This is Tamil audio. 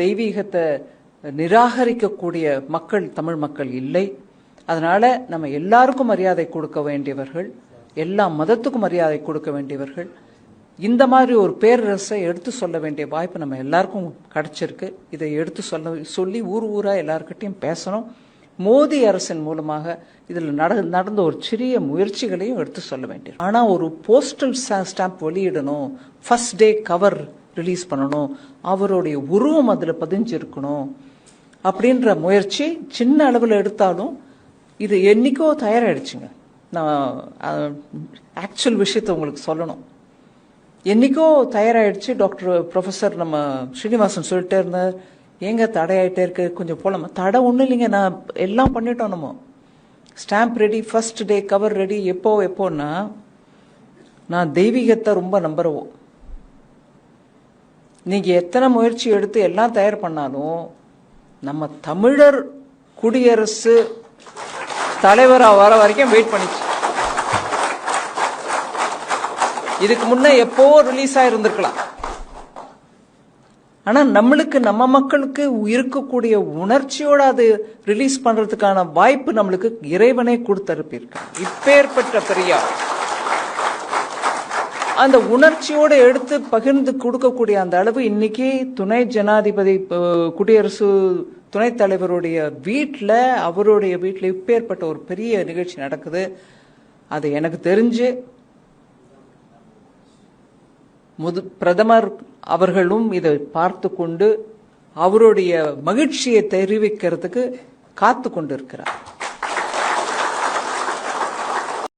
தெய்வீகத்தை நிராகரிக்கக்கூடிய மக்கள் தமிழ் மக்கள் இல்லை. அதனால நம்ம எல்லாருக்கும் மரியாதை கொடுக்க வேண்டியவர்கள் எல்லா மதத்துக்கும் மரியாதை கொடுக்க வேண்டியவர்கள் இந்த மாதிரி ஒரு பேரரசை எடுத்து சொல்ல வேண்டிய வாய்ப்பு நம்ம எல்லாருக்கும் கிடைச்சிருக்கு. இதை எடுத்து சொல்ல சொல்லி ஊர் ஊராக எல்லாருக்கிட்டையும் பேசணும். மோடி அரசின் மூலமாக இதில் நட நடந்த ஒரு சிறிய முயற்சிகளையும் எடுத்து சொல்ல வேண்டியது. ஆனால் ஒரு போஸ்டல் ஸ்டாம்ப் வெளியிடணும். ஃபர்ஸ்ட் டே கவர் ரிலீஸ் பண்ணணும். அவருடைய உருவம் அதில் பதிஞ்சிருக்கணும். அப்படின்ற முயற்சி சின்ன அளவில் எடுத்தாலும் இது என்னைக்கோ தயாராகிடுச்சுங்க நான் ஆக்சுவல் விஷயத்தை உங்களுக்கு சொல்லணும். என்னைக்கோ தயாராகிடுச்சு டாக்டர் ப்ரொஃபஸர் நம்ம ஸ்ரீனிவாசன் சொல்லிட்டே இருந்தார். ஏங்க தடையாயிட்டே இருக்கு? கொஞ்சம் போலாமா? தடை ஒன்றும் இல்லைங்க. நான் எல்லாம் பண்ணிட்டோம் நம்ம. Stamp ready first day cover ready எப்போ எப்போன்னா நான் தெய்வீகத்தை ரொம்ப நம்புறவோம் நீங்க எத்தனை முயற்சி எடுத்து எல்லாம் தயார் பண்ணாலும் நம்ம தமிழர் குடியரசு தலைவரா வர வரைக்கும் வெயிட் பண்ணிச்சு. இதுக்கு முன்ன எப்போ ரிலீஸ் ஆயிருந்திருக்கலாம். ஆனா நம்மளுக்கு நம்ம மக்களுக்கு இருக்கக்கூடிய உணர்ச்சியோட அது ரிலீஸ் பண்றதுக்கான வாய்ப்பு நம்மளுக்கு இறைவனே கொடுத்தருப்பியிருக்கான் இப்பேற்பட்ட பெரியார். அந்த உணர்ச்சியோடு எடுத்து பகிர்ந்து கொடுக்கக்கூடிய அந்த அளவு இன்னைக்கு துணை ஜனாதிபதி குடியரசு துணைத் தலைவருடைய வீட்டில் அவருடைய வீட்டில் இப்பேற்பட்ட ஒரு பெரிய நிகழ்ச்சி நடக்குது. அது எனக்கு தெரிஞ்சு முது பிரதமர் அவர்களும் இதை பார்த்து கொண்டு அவருடைய மகிழ்ச்சியை தெரிவிக்கிறதுக்கு காத்து கொண்டிருக்கிறார்.